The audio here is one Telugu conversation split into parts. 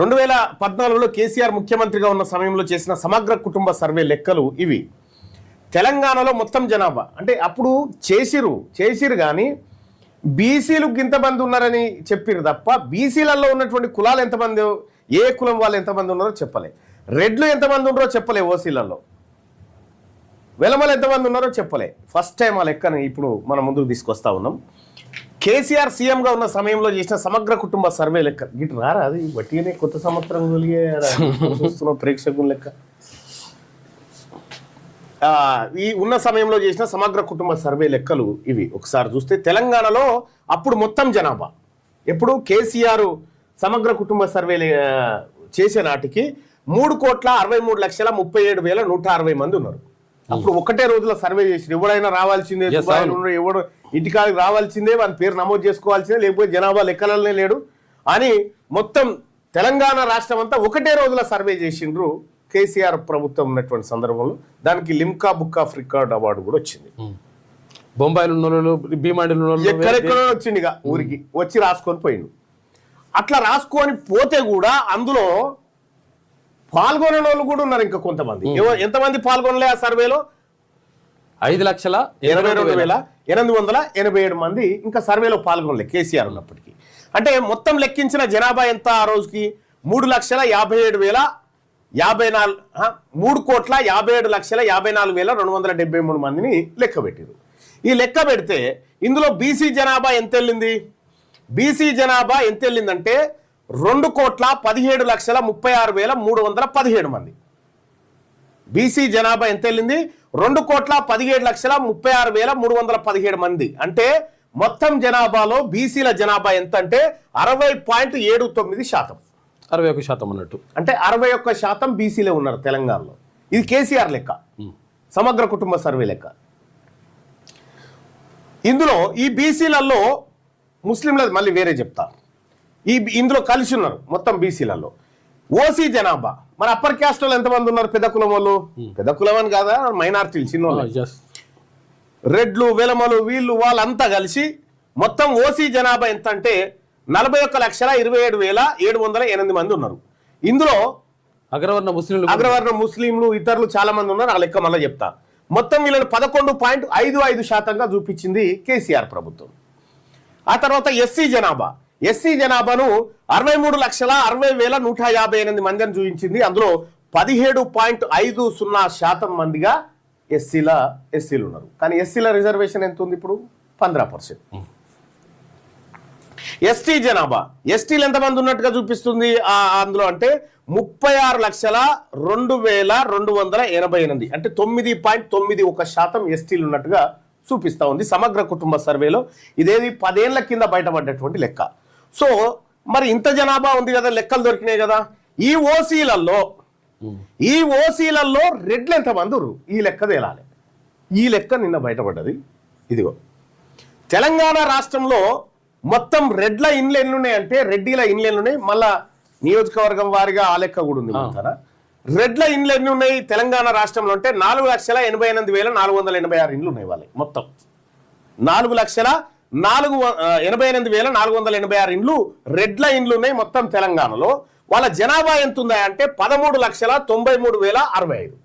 రెండు వేల పద్నాలుగులో కేసీఆర్ ముఖ్యమంత్రిగా ఉన్న సమయంలో చేసిన సమగ్ర కుటుంబ సర్వే లెక్కలు ఇవి. తెలంగాణలో మొత్తం జనాభా అంటే అప్పుడు చేసిరు చేసిరు కానీ బీసీలు ఇంతమంది ఉన్నారని చెప్పిరు తప్ప బీసీలలో ఉన్నటువంటి కులాలు ఎంతమంది ఏ కులం వాళ్ళు ఎంతమంది ఉన్నారో చెప్పలే. రెడ్లు ఎంతమంది ఉన్నారో చెప్పలే ఓసీలలో. వెలమలు ఎంతమంది ఉన్నారో చెప్పలే. ఫస్ట్ టైం ఆ లెక్కని ఇప్పుడు మనం ముందుకు తీసుకొస్తా ఉన్నాం. కేసీఆర్ సీఎంగా ఉన్న సమయంలో చేసిన సమగ్ర కుటుంబ సర్వే లెక్క. ఇటు రారా అది? వట్టిగానే కొత్త సంవత్సరం కలిగే చూస్తున్నాం ప్రేక్షకుల లెక్క. ఈ ఉన్న సమయంలో చేసిన సమగ్ర కుటుంబ సర్వే లెక్కలు ఇవి. ఒకసారి చూస్తే తెలంగాణలో అప్పుడు మొత్తం జనాభా. ఎప్పుడు కేసీఆర్ సమగ్ర కుటుంబ సర్వే చేసే నాటికి మూడు కోట్ల అరవై మూడు లక్షల ముప్పై ఏడు వేల నూట అరవై మంది ఉన్నారు. అప్పుడు ఒకటే రోజుల సర్వే చేసి ఎవడైనా రావాల్సిందే ఎవడు ఇంటికాడికి రావాల్సిందే వాని పేరు నమోదు చేసుకోవాల్సిందే లేకపోతే జనాభా లెక్కలనే లేడు. అని మొత్తం తెలంగాణ రాష్ట్రం అంతా ఒకటే రోజుల సర్వే చేసిండ్రు కేసీఆర్ ప్రభుత్వం ఉన్నటువంటి సందర్భంలో. దానికి Limca book of record award కూడా వచ్చింది. బొంబాయిలో వాళ్ళు భీమాడిలో వాళ్ళు ఎక్కడెక్కడో వచ్చింది ఇక ఊరికి. వచ్చి రాసుకొని పోయిండు. అట్లా రాసుకొని పోతే కూడా అందులో పాల్గొనే వాళ్ళు కూడా ఉన్నారు ఇంకా కొంతమంది. ఎంతమంది పాల్గొనలే ఆ సర్వేలో? ఐదు లక్షల ఇరవై రెండు వేల ఎనిమిది వందల ఎనభై ఏడు మంది ఇంకా సర్వేలో పాల్గొనలే కేసీఆర్ ఉన్నప్పటికీ. అంటే మొత్తం లెక్కించిన జనాభా ఎంత ఆ రోజుకి? మూడు లక్షల యాభై ఏడు వేల యాభై నాలుగు మూడు కోట్ల యాభై ఏడు లక్షల యాభై నాలుగు వేల రెండు వందల డెబ్బై మూడు మందిని లెక్క పెట్టారు. ఈ లెక్క పెడితే ఇందులో బీసీ జనాభా ఎంత వెళ్ళింది బీసీ జనాభా ఎంత వెళ్ళిందంటే రెండు కోట్ల పదిహేడు లక్షల ముప్పై ఆరు వేల మూడు వందల పదిహేడు మంది. బీసీ జనాభా ఎంత వెళ్ళింది రెండు కోట్ల పదిహేడు లక్షల ముప్పై ఆరు వేల మూడు వందల పదిహేడు మంది. అంటే మొత్తం జనాభాలో బీసీల జనాభా ఎంత అంటే అరవై పాయింట్ ఏడు తొమ్మిది శాతం. అరవై ఒక శాతం అన్నట్టు. అంటే అరవై ఒక్క శాతం బీసీలే ఉన్నారు తెలంగాణలో. ఇది కేసీఆర్ లెక్క. సమగ్ర కుటుంబ సర్వే లెక్క. ఇందులో ఈ బీసీలలో ముస్లింల మళ్ళీ వేరే చెప్తా. ఈ ఇందులో కలిసి ఉన్నారు మొత్తం బీసీలలో. ఓసీ జనాభా. మన అప్పర్ క్యాస్ట్ వాళ్ళు ఎంతమంది ఉన్నారు పెద్ద కులం వాళ్ళు? పెద్ద కులం అని కాదా? మైనార్టీలు చిన్న. రెడ్లు వెలమలు వీళ్ళు వాళ్ళంతా కలిసి మొత్తం ఓసీ జనాభా ఎంత అంటే నలభై ఒక్క లక్షల ఇరవై ఏడు వేల ఏడు వందల ఎనిమిది మంది ఉన్నారు. ఇందులో అగ్రవర్ణ ముస్లింలు అగ్రవర్ణ ముస్లింలు ఇతరులు చాలా మంది ఉన్నారు. ఆ లెక్క మళ్ళీ చెప్తా. మొత్తం వీళ్ళని పదకొండు పాయింట్ ఐదు ఐదు శాతంగా చూపించింది కేసీఆర్ ప్రభుత్వం. ఆ తర్వాత ఎస్సీ జనాభా. ఎస్సీ జనాభాను అరవై మూడు లక్షల అరవై వేల నూట యాభై ఎనిమిది మంది అని చూపించింది. అందులో పదిహేడు పాయింట్ ఐదు సున్నా శాతం మందిగా ఎస్సీల ఎస్సీలు ఉన్నారు. కానీ ఎస్సీల రిజర్వేషన్ ఎంత ఉంది ఇప్పుడు? పంద్రా పర్సెంట్. ఎస్టీ జనాభా ఎస్టీలు ఎంతమంది ఉన్నట్టుగా చూపిస్తుంది? ఆ అందులో అంటే ముప్పై ఆరు లక్షల రెండు వేల రెండు వందల ఎనభై ఎనిమిది. అంటే తొమ్మిది పాయింట్ తొమ్మిది ఒక శాతం ఎస్టీలు ఉన్నట్టుగా చూపిస్తా ఉంది సమగ్ర కుటుంబ సర్వేలో. ఇదేది పదేళ్ళ కింద బయటపడ్డటువంటి లెక్క. సో మరి ఇంత జనాభా ఉంది కదా లెక్కలు దొరికినాయి కదా. ఈ ఓసీలలో ఈ ఓసీలలో రెడ్లు ఎంతమంది? ఈ లెక్క తేలాలి. ఈ లెక్క నిన్న బయటపడ్డది. ఇదిగో తెలంగాణ రాష్ట్రంలో మొత్తం రెడ్ల ఇండ్లు ఎన్ని ఉన్నాయంటే రెడ్డిల ఇండ్లు ఎన్ని ఉన్నాయి మళ్ళా నియోజకవర్గం వారిగా ఆ లెక్క కూడా ఉంది రెడ్ల ఇండ్లు ఎన్ని ఉన్నాయి తెలంగాణ రాష్ట్రంలో అంటే నాలుగు లక్షల ఎనభై ఎనిమిది వేల నాలుగు వందల ఎనభై ఆరు ఇండ్లు ఉన్నాయి వాళ్ళకి మొత్తం. నాలుగు లక్షల నాలుగు ఎనభై ఎనిమిది వేల నాలుగు వందల ఎనభై ఆరు ఇండ్లు రెడ్ల ఇండ్లు ఉన్నాయి మొత్తం తెలంగాణలో. వాళ్ళ జనాభా ఎంత ఉందా అంటే పదమూడు లక్షల తొంభై మూడు వేల అరవై ఐదు.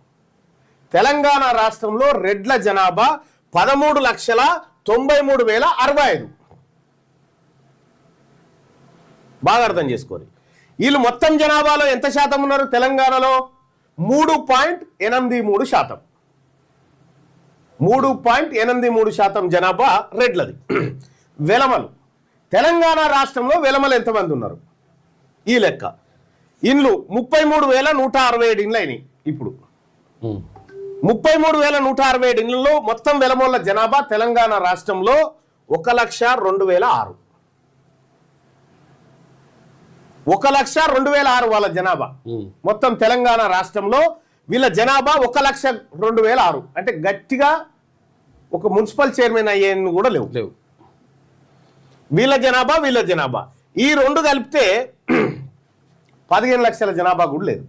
తెలంగాణ రాష్ట్రంలో రెడ్ల జనాభా పదమూడు లక్షల తొంభై మూడు వేల అరవై ఐదు. బాగా అర్థం చేసుకోండి. వీళ్ళు మొత్తం జనాభాలో ఎంత శాతం ఉన్నారు తెలంగాణలో? మూడు పాయింట్ ఎనిమిది మూడు శాతం. మూడు పాయింట్ ఎనిమిది మూడు శాతం జనాభా రెడ్లది. వెలమలు. తెలంగాణ రాష్ట్రంలో వెలమలు ఎంతమంది ఉన్నారు? ఈ లెక్క. ఇండ్లు ముప్పై మూడు వేల నూట అరవై ఏడు ఇండ్లు అయినాయి ఇప్పుడు. ముప్పై మూడు వేల నూట అరవై ఏడు ఇళ్ళలో మొత్తం వెలమోళ్ళ జనాభా తెలంగాణ రాష్ట్రంలో ఒక లక్ష రెండు వేల ఆరు. ఒక లక్ష రెండు వేల ఆరు వాళ్ళ జనాభా. మొత్తం తెలంగాణ రాష్ట్రంలో వీళ్ళ జనాభా ఒక లక్ష రెండు వేల ఆరు. అంటే గట్టిగా ఒక మున్సిపల్ చైర్మన్ అయ్యేది కూడా లేవు. లేవు. వీళ్ళ జనాభా వీళ్ళ జనాభా. ఈ రెండు కలిపితే పదిహేను లక్షల జనాభా కూడా లేదు.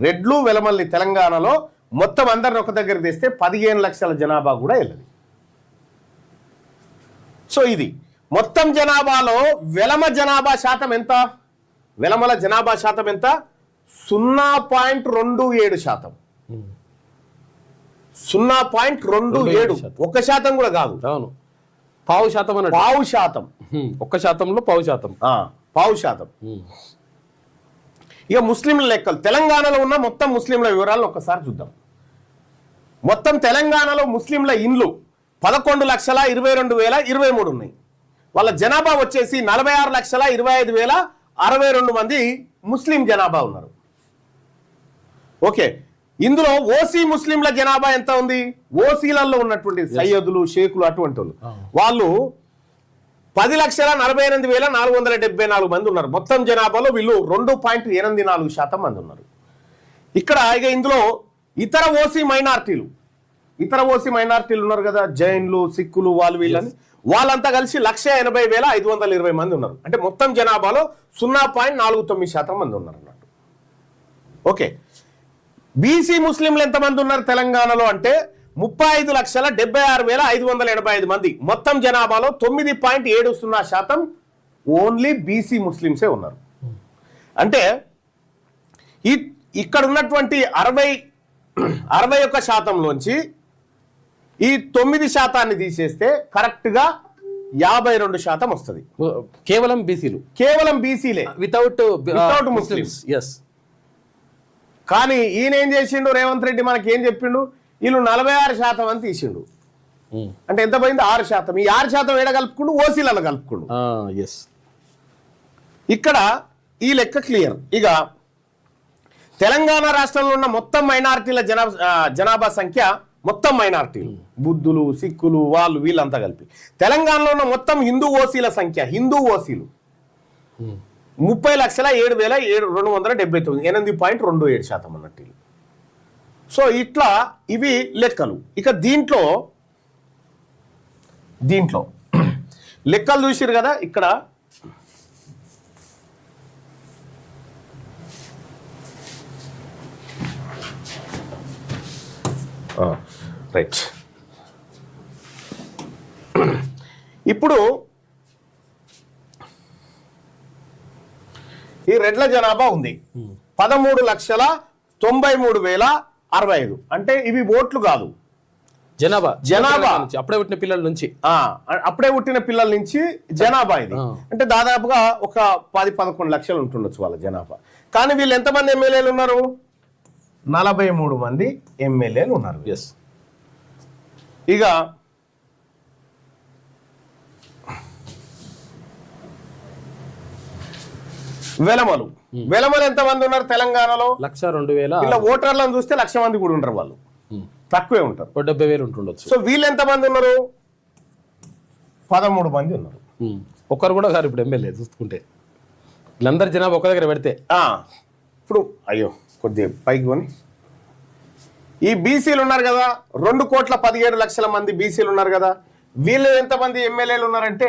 రెడ్లు వెలమల్లి తెలంగాణలో మొత్తం అందరిని ఒక దగ్గర తెస్తే పదిహేను లక్షల జనాభా కూడా వెళ్ళదు. సో ఇది. మొత్తం జనాభాలో వెలమ జనాభా శాతం ఎంత? వెలమల జనాభా శాతం ఎంత? సున్నా పాయింట్ రెండు ఏడు శాతం. సున్నా పాయింట్ రెండు ఏడు. శాతం. ఒక శాతం కూడా కాదు. అవును. పావు శాతం పావు శాతం. ఒక్క శాతంలో పావు శాతం. పావు శాతం. ఇక ముస్లింల లెక్కలు. తెలంగాణలో ఉన్న మొత్తం ముస్లింల వివరాలను ఒకసారి చూద్దాం. మొత్తం తెలంగాణలో ముస్లింల ఇండ్లు పదకొండు లక్షల ఇరవై రెండు వేల ఇరవై మూడు ఉన్నాయి. వాళ్ళ జనాభా వచ్చేసి నలభై ఆరు లక్షల ఇరవై ఐదు వేల అరవై రెండు మంది ముస్లిం జనాభా ఉన్నారు. ఓకే. ఇందులో ఓసీ ముస్లింల జనాభా ఎంత ఉంది? ఓసీలలో ఉన్నటువంటి సయ్యదులు షేకులు అటువంటి వాళ్ళు వాళ్ళు పది లక్షల నలభై ఎనిమిది వేల నాలుగు వందల డెబ్బై నాలుగు మంది ఉన్నారు. మొత్తం జనాభాలో వీళ్ళు రెండు పాయింట్ ఎనిమిది నాలుగు శాతం మంది ఉన్నారు. ఇక్కడ ఇక ఇందులో ఇతర ఓసీ మైనార్టీలు. ఇతర ఓసీ మైనార్టీలు ఉన్నారు కదా జైన్లు సిక్కులు వాళ్ళు వీళ్ళని. వాళ్ళంతా కలిసి లక్ష ఎనభై వేల ఐదు వందల ఇరవై మంది ఉన్నారు. అంటే మొత్తం జనాభాలో సున్నా పాయింట్ నాలుగు తొమ్మిది శాతం మంది ఉన్నారు అన్నట్టు. ఓకే. బీసీ ముస్లింలు ఎంతమంది ఉన్నారు తెలంగాణలో అంటే ముప్పై ఐదు లక్షల డెబ్బై ఆరు వేల ఐదు వందల ఎనభై ఐదు మంది. మొత్తం జనాభాలో తొమ్మిది పాయింట్ ఏడు సున్నా శాతం ఓన్లీ బీసీ ముస్లింసే ఉన్నారు. అంటే ఈ ఇక్కడ ఉన్నటువంటి అరవై అరవై ఒక్క శాతంలోంచి ఈ తొమ్మిది శాతాన్ని తీసేస్తే కరెక్ట్గా యాభై రెండు శాతం వస్తుంది. కేవలం బీసీలు. కేవలం బీసీలే. Without Without Muslims. ఎస్ కానీ ఈయన ఏం చేసిండు? రేవంత్ రెడ్డి మనకి ఏం చెప్పిండు? వీళ్ళు నలభై ఆరు శాతం అని తీసిండు. అంటే ఎంత పోయింది? ఆరు శాతం. ఈ ఆరు శాతం ఏడ కలుపుకుండు? ఓసీలలో కలుపుకుండు. ఎస్ ఇక్కడ ఈ లెక్క క్లియర్. ఇక తెలంగాణ రాష్ట్రంలో ఉన్న మొత్తం మైనారిటీల జనాభా సంఖ్య మొత్తం మైనారిటీలు. బుద్ధులు సిక్కులు వాళ్ళు వీళ్ళంతా కలిపి. తెలంగాణలో ఉన్న మొత్తం హిందూ ఓసీల సంఖ్య హిందూ ఓసీలు. ముప్పై లక్షల ఏడు వేల ఏడు రెండు వందల డెబ్బై తొమ్మిది ఎనిమిది పాయింట్ రెండు ఏడు శాతం అన్నట్టు సో ఇట్లా ఇవి లెక్కలు. ఇక దీంట్లో దీంట్లో లెక్కలు చూసిరు కదా ఇక్కడ. రైట్. ఇప్పుడు ఈ రెడ్ల జనాభా ఉంది. పదమూడు లక్షల తొంభై మూడు వేల అరవై ఐదు. అంటే ఇవి ఓట్లు కాదు. జనాభా. జనాభా. నుంచి, అప్పుడే పుట్టిన పిల్లల నుంచి. ఆ అప్పుడే పుట్టిన పిల్లల నుంచి జనాభా ఇది. అంటే దాదాపుగా ఒక పది పదకొండు లక్షలు ఉంటుండొచ్చు వాళ్ళ జనాభా. కానీ వీళ్ళు ఎంతమంది ఎమ్మెల్యేలు ఉన్నారు? నలభై మూడు మంది ఎమ్మెల్యేలు ఉన్నారు. ఎస్ ఇక వెలమలు. వెలమలు ఎంతమంది ఉన్నారు తెలంగాణలో? లక్ష రెండు వేల ఇలా ఓటర్లను చూస్తే లక్ష మంది కూడా ఉంటారు వాళ్ళు. తక్కువే ఉంటారు. డెబ్బై వేలు ఉంటుండొచ్చు. సో వీళ్ళు ఎంతమంది ఉన్నారు? పదమూడు మంది ఉన్నారు. ఉమ్. ఒక్కరు కూడా గారు ఇప్పుడు ఎమ్మెల్యే చూసుకుంటే. వీళ్ళందరి జనాభా ఒక్క దగ్గర పెడితే. ఇప్పుడు అయ్యో కొద్దిగా పైకి కొని ఈ బీసీలు ఉన్నారు కదా రెండు కోట్ల పదిహేడు లక్షల మంది బీసీలు ఉన్నారు కదా వీళ్ళు ఎంతమంది ఎమ్మెల్యేలు ఉన్నారంటే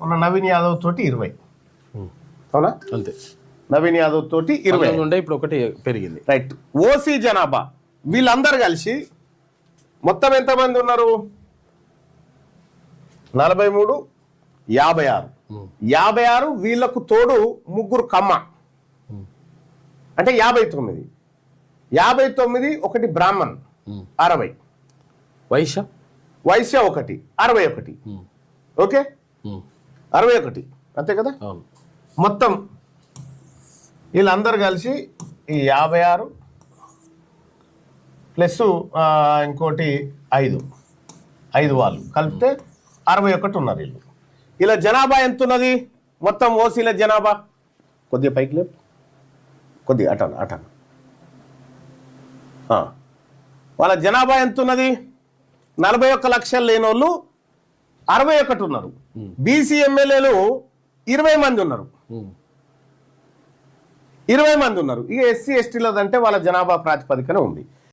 మన నవీన్ యాదవ్ తోటి ఇరవై. అవునా అంతే. నవీన్ యాదవ్ తోటి ఇరవై. ఉండే ఇప్పుడు ఒకటి పెరిగింది. రైట్. ఓసీ జనాభా. వీళ్ళందరూ కలిసి మొత్తం ఎంతమంది ఉన్నారు? నలభై మూడు యాభై ఆరు. యాభై ఆరు వీళ్ళకు తోడు ముగ్గురు కమ్మ. అంటే యాభై తొమ్మిది. యాభై తొమ్మిది ఒకటి బ్రాహ్మణ్. అరవై. వైశ్య? వైశ్య ఒకటి అరవై ఒకటి. ఓకే. అరవై ఒకటి. అంతే కదా? మొత్తం వీళ్ళందరూ కలిసి ఈ యాభై ఆరు ప్లస్ ఇంకోటి ఐదు. ఐదు వాళ్ళు కలిపితే అరవై ఒకటి ఉన్నారు వీళ్ళు. ఇలా జనాభా ఎంత ఉన్నది? మొత్తం ఓసీల జనాభా? కొద్దిగా పైకి లేపు. కొద్దిగా అటాను అటాను. వాళ్ళ జనాభా ఎంత ఉన్నది? నలభై ఒక్క లక్షలు లేని వాళ్ళు అరవై ఒకటి ఉన్నారు. బీసీ ఎమ్మెల్యేలు ఇరవై మంది ఉన్నారు. Hmm. ఇరవై మంది ఉన్నారు. ఇక ఎస్సీ ఎస్టీలదంటే వాళ్ళ జనాభా ప్రాతిపదికన ఉంది.